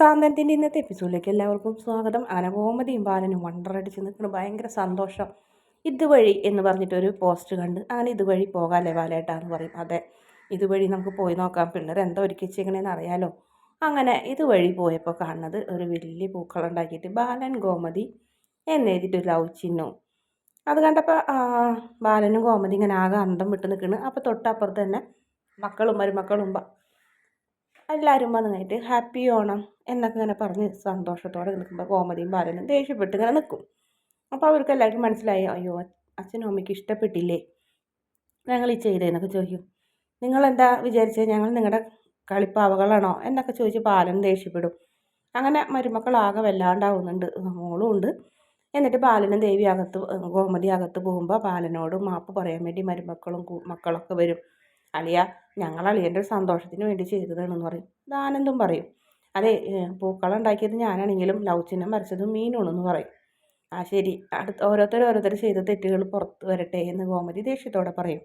സാന്തനത്തിന്റെ ഇന്നത്തെ എപ്പിസോഡിലേക്ക് എല്ലാവർക്കും സ്വാഗതം. അനകോമതിയും ബാലനും വണ്ടറടിച്ച് നിൽക്കുന്ന ഭയങ്കര സന്തോഷം. ഇതുവഴി എന്ന് പറഞ്ഞിട്ടൊരു പോസ്റ്റ് കണ്ട് അങ്ങനെ ഇതുവഴി പോകാല്ലേ ബാലേട്ടാന്ന് പറയും. അതെ ഇതുവഴി നമുക്ക് പോയി നോക്കാം. പിള്ളേർ എന്തോ ഒരുക്കി വെച്ചേക്കണേന്ന് അറിയാലോ. അങ്ങനെ ഇതുവഴി പോയപ്പോൾ കാണുന്നത് ഒരു വലിയ പൂക്കളുണ്ടാക്കിയിട്ട് ബാലൻ ഗോമതി എന്നെഴുതിയിട്ട് ലവ് ചിഹ്നവും. അത് കണ്ടപ്പോൾ ബാലനും ഗോമതി ഇങ്ങനെ ആകെ അന്തം വിട്ട് നിൽക്കുന്നു അപ്പോൾ തൊട്ടപ്പുറത്ത് തന്നെ മക്കളും മരുമക്കളും എല്ലാവരും വന്നു കഴിഞ്ഞിട്ട് ഹാപ്പി ഓണം എന്നൊക്കെ ഇങ്ങനെ പറഞ്ഞ് സന്തോഷത്തോടെ നിൽക്കുമ്പോൾ കോമതിയും ബാലനും ദേഷ്യപ്പെട്ട് ഇങ്ങനെ നിൽക്കും. അപ്പോൾ അവർക്ക് എല്ലാവർക്കും മനസ്സിലായി അയ്യോ അച്ഛനും അമ്മയ്ക്ക് ഇഷ്ടപ്പെട്ടില്ലേ? ഞങ്ങൾ ഈ ചെയ്തതെന്നൊക്കെ ചോദിക്കും. നിങ്ങളെന്താ വിചാരിച്ചത് ഞങ്ങൾ നിങ്ങളുടെ കളിപ്പാവകളാണോ? എന്നൊക്കെ ചോദിച്ച് ബാലൻ ദേഷ്യപ്പെടും. അങ്ങനെ മരുമക്കളാകെ വല്ലാണ്ടാവുന്നുണ്ട് മോളും ഉണ്ട്. എന്നിട്ട് ബാലനും ദേവി അകത്ത് ഗോമതി അകത്ത് പോകുമ്പോൾ ബാലനോട് മാപ്പ് പറയാൻ വേണ്ടി മരുമക്കളും മക്കളൊക്കെ വരും. അളിയ ഞങ്ങൾ അളിയന്റെ സന്തോഷത്തിന് വേണ്ടി ചെയ്തതാണെന്ന് പറയും. ഇതാനന്ദും പറയും. അതെ പൂക്കളുണ്ടാക്കിയത് ഞാനാണെങ്കിലും ലവ് ചിഹ്നം വരച്ചത് മീനുണെന്ന് പറയും. ആ ശരി. അടുത്ത ഓരോരുത്തർ ഓരോരുത്തർ ചെയ്ത തെറ്റുകൾ പുറത്ത് വരട്ടെ എന്ന് ഗോമതി ദേഷ്യത്തോടെ പറയും.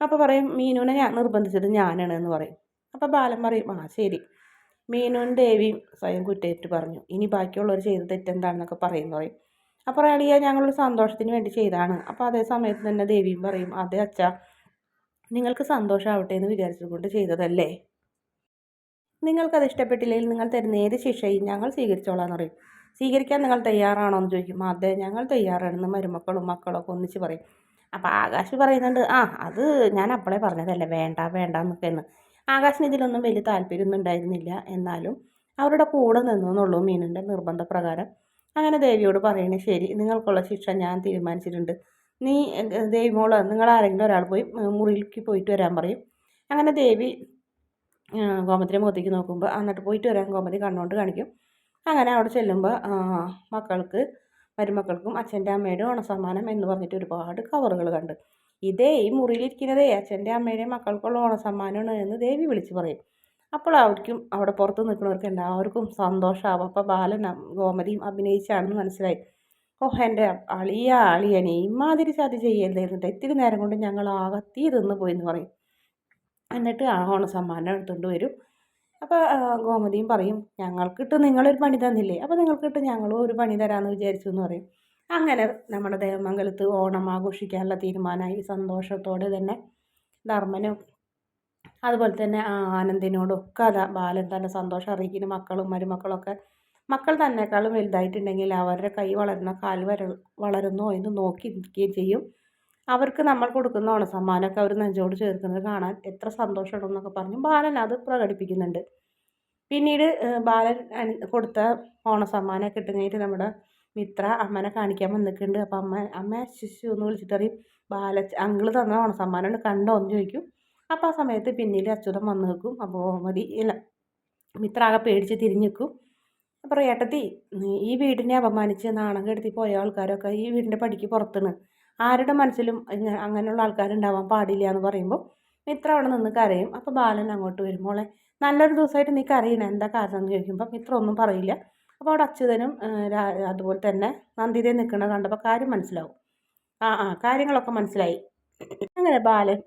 അപ്പോൾ പറയും മീനുവിനെ ഞാൻ നിർബന്ധിച്ചത് ഞാനാണ് എന്ന് പറയും. അപ്പോൾ ബാലൻ പറയും ആ ശരി. മീനുവും ദേവിയും സ്വയം കുറ്റേറ്റ് പറഞ്ഞു. ഇനി ബാക്കിയുള്ളവർ ചെയ്ത തെറ്റെന്താണെന്നൊക്കെ പറയുന്നു പറയും. അപ്പോൾ അളിയ ഞങ്ങളൊരു സന്തോഷത്തിന് വേണ്ടി ചെയ്താണ് അപ്പോൾ അതേ സമയത്ത് തന്നെ ദേവിയും പറയും അതെ അച്ഛ. നിങ്ങൾക്ക് സന്തോഷമാവട്ടെ എന്ന് വിചാരിച്ചുകൊണ്ട് ചെയ്തതല്ലേ? നിങ്ങൾക്കത് ഇഷ്ടപ്പെട്ടില്ലെങ്കിൽ നിങ്ങൾ തരുന്ന ഏത് ശിക്ഷയും ഞങ്ങൾ സ്വീകരിച്ചോളാന്ന് പറയും സ്വീകരിക്കാൻ നിങ്ങൾ തയ്യാറാണോ എന്ന് ചോദിക്കും. അതെ ഞങ്ങൾ തയ്യാറാണെന്ന് മരുമക്കളും മക്കളൊക്കെ ഒന്നിച്ച് പറയും. അപ്പോൾ ആകാശ് പറയുന്നുണ്ട് ആ അത് ഞാൻ അപ്പോഴേ പറഞ്ഞതല്ലേ വേണ്ട വേണ്ട എന്നൊക്കെ എന്ന്. ആകാശിന് ഇതിലൊന്നും വലിയ താല്പര്യമൊന്നും ഉണ്ടായിരുന്നില്ല. എന്നാലും അവരുടെ കൂടെ നിന്നു മീനിന്റെ നിർബന്ധപ്രകാരം. അങ്ങനെ ദേവിയോട് പറയണേ ശരി നിങ്ങൾക്കുള്ള ശിക്ഷ ഞാൻ തീരുമാനിച്ചിട്ടുണ്ട്. നീ ദേവി മോൾ നിങ്ങളാരെങ്കിലും ഒരാൾ പോയി മുറിയിലേക്ക് പോയിട്ട് വരാൻ പറയും. അങ്ങനെ ദേവി ഗോമതിയുടെ മുഖത്തേക്ക് നോക്കുമ്പോൾ എന്നിട്ട് പോയിട്ട് വരാൻ ഗോമതി കണ്ണുകൊണ്ട് കാണിക്കും. അങ്ങനെ അവിടെ ചെല്ലുമ്പോൾ മക്കൾക്ക് മരുമക്കൾക്കും അച്ഛന്റെ അമ്മയുടെ ഓണസമ്മാനം എന്ന് പറഞ്ഞിട്ട് ഒരുപാട് കവറുകൾ കണ്ട്. ഇതേ ഈ മുറിയിലിരിക്കുന്നതേ അച്ഛന്റെ അമ്മയുടെയും മക്കൾക്കുള്ള ഓണസമ്മാനമാണ് എന്ന് ദേവി വിളിച്ച് പറയും. അപ്പോൾ അവർക്കും അവിടെ പുറത്ത് നിൽക്കുന്നവർക്ക് എല്ലാവർക്കും സന്തോഷമാവും അപ്പോൾ ബാലൻ ഗോമതിയും അഭിനയിച്ചാണെന്ന് മനസ്സിലായി. ഓഹ് എന്റെ അളിയ അളിയനെ ഇമാതിരി ചതി ചെയ്യരുതായിരുന്നിട്ട് ഇത്തിരി നേരം കൊണ്ട് ഞങ്ങൾ ആകെ തീ തിന്ന് പോയി എന്ന് പറയും. എന്നിട്ട് ആ ഓണ സമ്മാനം എടുത്തുകൊണ്ട് വരും അപ്പോൾ ഗോമതിയും പറയും ഞങ്ങൾക്കിട്ട് നിങ്ങളൊരു പണി തന്നില്ലേ? അപ്പോൾ നിങ്ങൾക്കിട്ട് ഞങ്ങളും ഒരു പണി തരാമെന്ന് വിചാരിച്ചു എന്ന് പറയും. അങ്ങനെ നമ്മുടെ ദേവമംഗലത്ത് ഓണം ആഘോഷിക്കാനുള്ള തീരുമാനമായി. സന്തോഷത്തോടെ തന്നെ ധർമ്മനും അതുപോലെ തന്നെ ആനന്ദിനോടൊക്കെ അതാ ബാലൻ തന്നെ സന്തോഷം അറിയിക്കുന്ന. മക്കളും മരുമക്കളൊക്കെ മക്കൾ തന്നെക്കാളും വലുതായിട്ടുണ്ടെങ്കിൽ അവരുടെ കൈ വളരുന്ന കാൽ വര വളരുന്നോ എന്ന് നോക്കി നിൽക്കുകയും ചെയ്യും. അവർക്ക് നമ്മൾ കൊടുക്കുന്ന ഓണസമ്മാനമൊക്കെ അവർ നെഞ്ചോട് ചേർക്കുന്നത് കാണാൻ എത്ര സന്തോഷമുണ്ടെന്നൊക്കെ പറഞ്ഞു ബാലൻ അത് പ്രകടിപ്പിക്കുന്നുണ്ട്. പിന്നീട് ബാലൻ കൊടുത്ത ഓണസമ്മാനം കിട്ടുന്നതിന് നമ്മുടെ മിത്ര അമ്മനെ കാണിക്കാൻ വന്നിട്ടുണ്ട്. അപ്പം അമ്മ അമ്മ ശിശു എന്ന് വിളിച്ചിട്ട് അറിയും ബാല അങ്കിൾ തന്ന ഓണസമ്മാനം കണ്ടോ? എന്ന് ചോദിക്കും. അപ്പോൾ ആ സമയത്ത് പിന്നീട് അച്യുതം വന്ന് നിൽക്കും. അപ്പോൾ മതി ഇല്ല. മിത്ര ആകെ പേടിച്ച് തിരിഞ്ഞു നിൽക്കും. അപ്പോൾ ഏട്ടത്തി ഈ വീടിനെ അപമാനിച്ച് നാണം കെടുത്തി പോയ ആൾക്കാരൊക്കെ ഈ വീടിന്റെ പടിക്ക് പുറത്തുനിന്ന് ആരുടെ മനസ്സിലും അങ്ങനെയുള്ള ആൾക്കാരുണ്ടാവാൻ പാടില്ല എന്ന് പറയുമ്പോൾ മിത്ര അവിടെ നിന്ന് കരയും. അപ്പോൾ ബാലൻ അങ്ങോട്ട് വരുമ്പോളെ നല്ലൊരു ദിവസമായിട്ട് നീ കരയണ. എന്താ കാരണം എന്ന് ചോദിക്കുമ്പോൾ മിത്ര ഒന്നും പറയില്ല. അപ്പോൾ അവിടെ അച്യുതനും അതുപോലെ തന്നെ നന്ദിതയെ നിൽക്കുന്ന കണ്ടപ്പോൾ കാര്യം മനസ്സിലാവും. ആ ആ കാര്യങ്ങളൊക്കെ മനസ്സിലായി. അങ്ങനെ ബാലൻ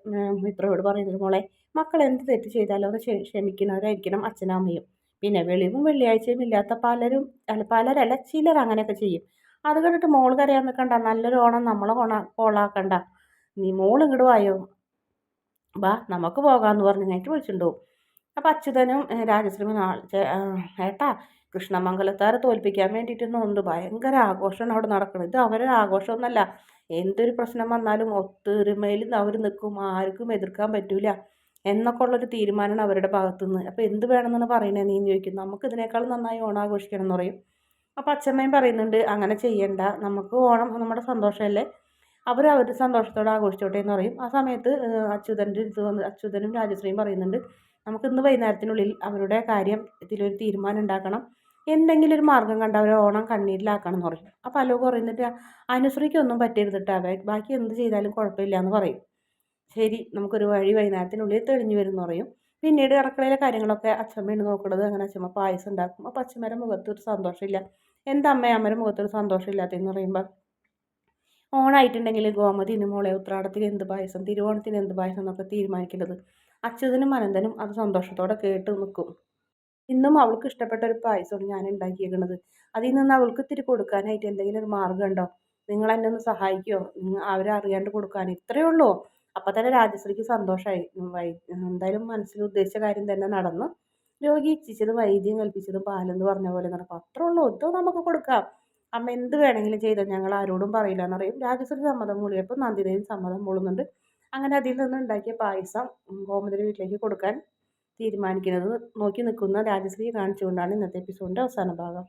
മിത്രയോട് പറയുന്നത് മോളെ മക്കൾ എന്ത് തെറ്റ് ചെയ്താലും അത് ക്ഷമിക്കുന്നവരായിരിക്കണം അച്ഛനും അമ്മയും. പിന്നെ വെളിവും വെള്ളിയാഴ്ചയും ഇല്ലാത്ത പലരും അല്ല പലരല്ല ചിലർ അങ്ങനെയൊക്കെ ചെയ്യും. അത് കണ്ടിട്ട് മോൾ കരയാൻ നിൽക്കണ്ട നല്ലൊരു ഓണം നമ്മളെ ഓണ കോളാക്കണ്ട. നീ മോൾ ഇങ്ങോട്ട് വായോ? വാ നമുക്ക് പോകാമെന്ന് പറഞ്ഞ് കഴിഞ്ഞിട്ട് വിളിച്ചിട്ടുണ്ടാവും അപ്പം അച്യുതനും രാജശ്രീമൻ ഏട്ടാ കൃഷ്ണമംഗലത്താരെ തോൽപ്പിക്കാൻ വേണ്ടിയിട്ട് വേണ്ടിയിട്ടൊന്നുണ്ട് ഭയങ്കര ആഘോഷമാണ് അവിടെ നടക്കുന്നത് ഇത് അവരുടെ ആഘോഷമൊന്നുമല്ല എന്തൊരു പ്രശ്നം വന്നാലും ഒത്തൊരുമയിൽ അവർ നിൽക്കും. ആർക്കും എതിർക്കാൻ പറ്റൂല. എന്നൊക്കെ ഉള്ളൊരു തീരുമാനമാണ് അവരുടെ ഭാഗത്തു നിന്ന് അപ്പോൾ എന്ത് വേണമെന്നാണ് പറയുന്നത്? നീ ചോദിക്കും നമുക്ക് ഇതിനേക്കാൾ നന്നായി ഓണം ആഘോഷിക്കണം എന്ന് പറയും. അപ്പോൾ അച്ഛമ്മയും പറയുന്നുണ്ട് അങ്ങനെ ചെയ്യണ്ട. നമുക്ക് ഓണം നമ്മുടെ സന്തോഷമല്ലേ? അവർ അവരുടെ സന്തോഷത്തോടെ ആഘോഷിച്ചോട്ടെ എന്ന് പറയും. ആ സമയത്ത് അച്യുതന്റെ ഇത് വന്ന് അച്യുതനും രാജശ്രീയും പറയുന്നുണ്ട് നമുക്ക് ഇന്ന് വൈകുന്നേരത്തിനുള്ളിൽ അവരുടെ കാര്യം ഇതിലൊരു തീരുമാനം ഉണ്ടാക്കണം. എന്തെങ്കിലും ഒരു മാർഗം കണ്ട് അവരെ ഓണം കണ്ണീരിലാക്കണം എന്ന് പറയും. അപ്പോൾ അലോ പറയുന്നിട്ട് അനുശ്രീക്കൊന്നും പറ്റരുതിട്ടാവേ ബാക്കി എന്ത് ചെയ്താലും കുഴപ്പമില്ല എന്ന് പറയും. ശരി നമുക്കൊരു വഴി വൈകുന്നേരത്തിനുള്ളിൽ തെളിഞ്ഞു വരും എന്ന് പറയും. പിന്നീട് അടുക്കളയിലെ കാര്യങ്ങളൊക്കെ അച്ഛമ്മയാണ് നോക്കുന്നത് അങ്ങനെ അച്ഛമ്മ പായസം ഉണ്ടാക്കും. അപ്പോൾ അച്ഛമ്മേരെ മുഖത്തൊരു സന്തോഷമില്ല. എന്താ അമ്മ അമ്മയുടെ മുഖത്തൊരു സന്തോഷമില്ലാത്തതെന്ന് പറയുമ്പോൾ ഓണായിട്ടുണ്ടെങ്കിൽ ഗോമതിന് മോളെ ഉത്രാടത്തിന് എന്ത് പായസം തിരുവോണത്തിന് എന്ത് പായസം എന്നൊക്കെ തീരുമാനിക്കേണ്ടത്. അച്യുതനും അനന്തനും അത് സന്തോഷത്തോടെ കേട്ട് നിൽക്കും. ഇന്നും അവൾക്ക് ഇഷ്ടപ്പെട്ട ഒരു പായസമാണ് ഞാൻ ഉണ്ടാക്കിയേക്കുന്നത് അതിൽ നിന്ന് അവൾക്ക് ഇത്തിരി കൊടുക്കാനായിട്ട് എന്തെങ്കിലും ഒരു മാർഗം ഉണ്ടോ? നിങ്ങൾ എന്നെ ഒന്ന് സഹായിക്കുമോ അവരറിയാണ്ട് കൊടുക്കാൻ ഇത്രയേ ഉള്ളൂ. അപ്പം തന്നെ രാജശ്രീക്ക് സന്തോഷമായി എന്തായാലും മനസ്സിൽ ഉദ്ദേശിച്ച കാര്യം തന്നെ നടന്നു. രോഗി ഇച്ഛിച്ചതും വൈദ്യം കൽപ്പിച്ചതും പാലെന്ന് പറഞ്ഞ പോലെ നടക്കും. അത്രേ ഉള്ളൂ. ഇതോ നമുക്ക് കൊടുക്കാം. അമ്മ എന്ത് വേണമെങ്കിലും ചെയ്തോ? ഞങ്ങൾ ആരോടും പറയില്ല എന്ന് എന്നറിയും രാജശ്രീ സമ്മതം മൂളിയപ്പോൾ നന്ദിതയും സമ്മതം മൂളുന്നുണ്ട്. അങ്ങനെ അതിൽ നിന്ന് ഉണ്ടാക്കിയ പായസം ഗോമതിയുടെ വീട്ടിലേക്ക് കൊടുക്കാൻ തീരുമാനിക്കുന്നത് നോക്കി നിൽക്കുന്ന രാജശ്രീ കാണിച്ചുകൊണ്ടാണ് ഇന്നത്തെ എപ്പിസോഡിന്റെ അവസാന ഭാഗം.